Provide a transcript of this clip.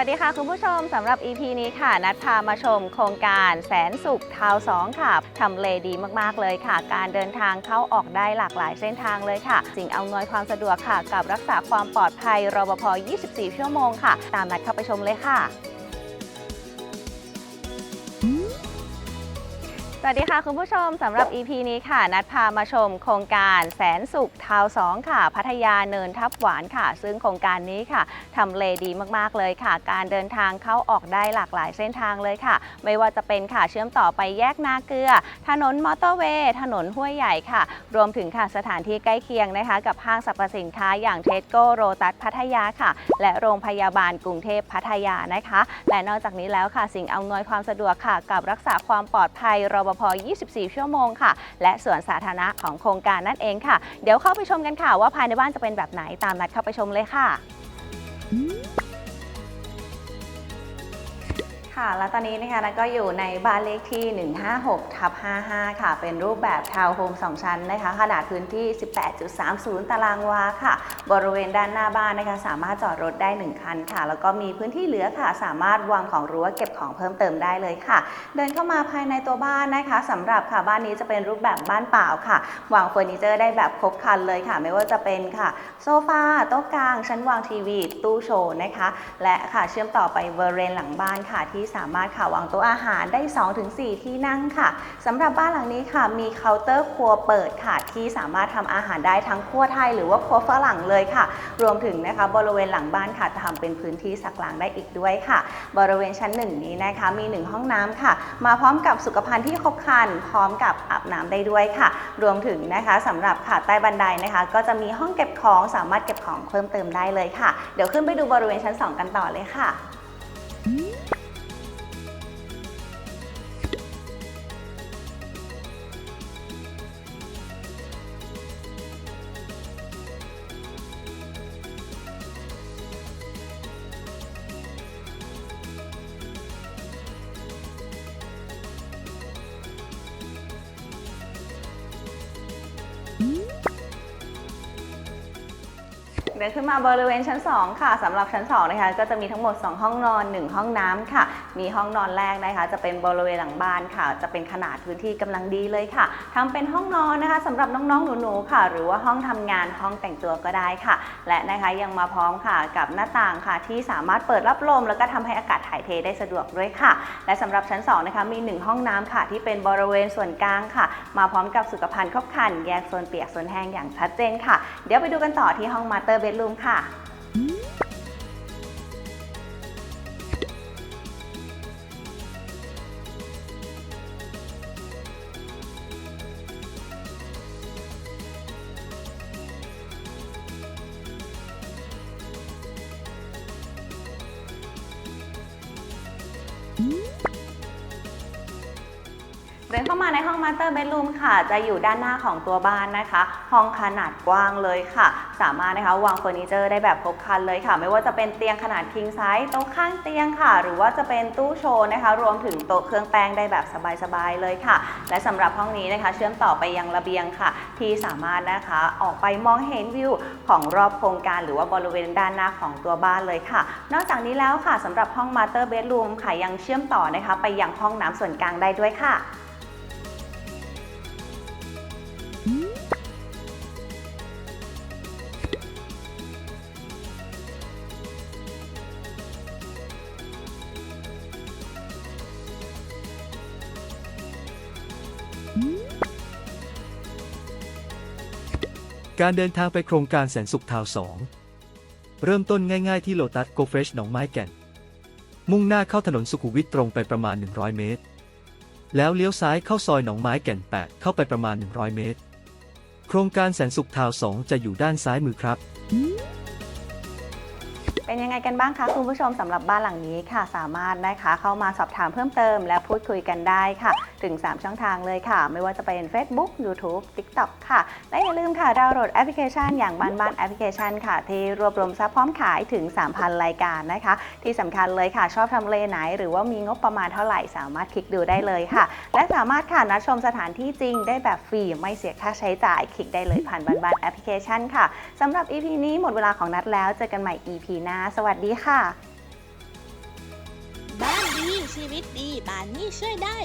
วัสดีค่ะคุณผู้ชมสำหรับ EP นี้ค่ะ นัดพามาชมโครงการแสนสุขทาวสองค่ะทำเลดีมากๆเลยค่ะ การเดินทางเข้าออกได้หลากหลายเส้นทางเลยค่ะสิ่งอำนวยความสะดวกค่ะ กับรักษาความปลอดภัยรปภ 24 ชั่วโมงค่ะ ตามนัดเข้าไปชมเลยค่ะ สวัสดีค่ะคุณผู้ชมสำหรับ EP นี้ค่ะ นัดพามาชมโครงการแสนสุขทาวสองค่ะ พัทยาเนินทับหวานค่ะ ซึ่งโครงการนี้ค่ะทำเลดีมากๆเลยค่ะ การเดินทางเข้าออกได้หลากหลายเส้นทางเลยค่ะ ไม่ว่าจะเป็นค่ะเชื่อมต่อไปแยกนาเกลือ ถนนมอเตอร์เวย์ถนนห้วยใหญ่ค่ะ รวมถึงค่ะสถานที่ใกล้เคียงนะคะ กับห้างสรรพสินค้าอย่างเทสโก้โรตัสพัทยาค่ะ และโรงพยาบาลกรุงเทพพัทยานะคะ และนอกจากนี้แล้วค่ะสิ่งอำนวยความสะดวกค่ะ กับรักษาความปลอดภัยรปภ24 ชั่วโมงค่ะ และสวนสาธารณะของโครงการนั่นเองค่ะ เดี๋ยวเข้าไปชมกันค่ะว่าภายในบ้านจะเป็นแบบไหนตามนัดเข้าไปชมเลยค่ะ ค่ะ และตอนนี้นะคะนัก็อยู่ในบ้านเลขที่ 156ทับ55 ค่ะ เป็นรูปแบบทาวน์โฮม 2 ชั้นนะคะ ขนาดพื้นที่ 18.30 ตารางวาค่ะ บริเวณด้านหน้าบ้านนะคะ สามารถจอดรถได้ 1 คันค่ะ แล้วก็มีพื้นที่เหลือค่ะ สามารถวางของรั้วเก็บของเพิ่มเติมได้เลยค่ะ เดินเข้ามาภายในตัวบ้านนะคะสำหรับค่ะบ้านนี้จะเป็นรูปแบบบ้านเปล่าค่ะ วางเฟอร์นิเจอร์ได้แบบครบครันเลยค่ะ ไม่ว่าจะเป็นค่ะ โซฟาโต๊ะกลางชั้นวางทีวี ตู้โชว์นะคะ และค่ะเชื่อมต่อไปบริเวณหลังบ้านค่ะที่สามารถค่ะวางโต๊ะอาหารได้ 2-4 ที่นั่งค่ะสำหรับบ้านหลังนี้ค่ะ มีเคาน์เตอร์ครัวเปิดค่ะ ที่สามารถทำอาหารได้ทั้งครัวไทย หรือว่าครัวฝรั่งเลยค่ะ รวมถึงนะคะบริเวณหลังบ้านค่ะทำเป็นพื้นที่สักหล้างได้อีกด้วยค่ะ บริเวณชั้นหนึ่งนี้นะคะ มีหนึ่งห้องน้ำค่ะ มาพร้อมกับสุขภัณฑ์ที่ครบครันพร้อมกับอาบน้ำได้ด้วยค่ะ รวมถึงนะคะสำหรับค่ะใต้บันไดนะคะ ก็จะมีห้องเก็บของสามารถเก็บของเพิ่มเติมได้เลยค่ะ เดี๋ยวขึ้นไปดูบริเวณชั้น 2 กันต่อเลยค่ะ เดินขึ้นมาบริเวณชั้น 2 ค่ะสำหรับชั้น2นะคะก็จะมีทั้งหมด 2 ห้องนอน 1 ห้องน้ำค่ะ มีห้องนอนแรกนะคะ จะเป็นบริเวณหลังบ้านค่ะ จะเป็นขนาดพื้นที่กำลังดีเลยค่ะทำเป็นห้องนอนนะคะสำหรับน้องๆหนูๆค่ะ หรือว่าห้องทำงานห้องแต่งตัวก็ได้ค่ะ และนะคะยังมาพร้อมค่ะกับหน้าต่างค่ะ ที่สามารถเปิดรับลม แล้วก็ทำให้อากาศถ่ายเทได้สะดวกด้วยค่ะ และสำหรับชั้น2นะคะมี 1 ห้องน้ำค่ะ ที่เป็นบริเวณส่วนกลางค่ะ มาพร้อมกับสุขภัณฑ์ครบครันแยกโซนเปียกโซนแห้งอย่างชัดเจนค่ะ เดี๋ยวไปดูกันต่อที่ห้องมาสเตอร์เบดรูมค่ะ เดินเข้ามาในห้องมาสเตอร์เบดรูมค่ะ จะอยู่ด้านหน้าของตัวบ้านนะคะ ห้องขนาดกว้างเลยค่ะ สามารถนะคะวางเฟอร์นิเจอร์ได้แบบครบครันเลยค่ะ ไม่ว่าจะเป็นเตียงขนาด king size โต๊ะข้างเตียงค่ะ หรือว่าจะเป็นตู้โชว์นะคะ รวมถึงโต๊ะเครื่องแป้งได้แบบสบายๆเลยค่ะ และสำหรับห้องนี้นะคะ เชื่อมต่อไปยังระเบียงค่ะ ที่สามารถนะคะออกไปมองเห็นวิวของรอบโครงการ หรือว่าบริเวณด้านหน้าของตัวบ้านเลยค่ะ นอกจากนี้แล้วค่ะสำหรับห้องมาสเตอร์เบดรูมค่ะยังเชื่อมต่อนะคะ ไปยังห้องน้ำส่วนกลางได้ด้วยค่ะ การเดินทางไปโครงการแสนสุขทาวน์สองเริ่มต้นง่ายๆที่โลตัสโกเฟชหนองไม้แก่น มุ่งหน้าเข้าถนนสุขุมวิทตรงไปประมาณ 100 เมตร แล้วเลี้ยวซ้ายเข้าซอยหนองไม้แก่น 8 เข้าไปประมาณ 100 เมตร โครงการแสนสุขทาวน์สองจะอยู่ด้านซ้ายมือครับ เป็นยังไงกันบ้างคะคุณผู้ชมสำหรับบ้านหลังนี้ค่ะ สามารถนะคะเข้ามาสอบถามเพิ่มเติม และพูดคุยกันได้ค่ะ ถึง 3 ช่องทางเลยค่ะ ไม่ว่าจะเป็น Facebook YouTube TikTok ค่ะ และอย่าลืมค่ะดาวน์โหลดแอปพลิเคชัน อย่างบ้านบ้านแอปพลิเคชันค่ะ ที่รวบรวมทรัพย์พร้อมขายถึง 3,000 รายการนะคะ ที่สำคัญเลยค่ะ ชอบทำเลไหน หรือว่ามีงบประมาณเท่าไหร่ สามารถคลิกดูได้เลยค่ะ และสามารถค่ะนัดชมสถานที่จริงได้แบบฟรีไม่เสียค่าใช้จ่ายคลิกได้เลยผ่านบ้านบ้านแอปพลิเคชันค่ะสำหรับ EP นี้หมดเวลาของนัดแล้วเจอกันใหม่ EP หน้าสวัสดีค่ะ บ้านดีชีวิตดีบ้านนี้ช่วยได้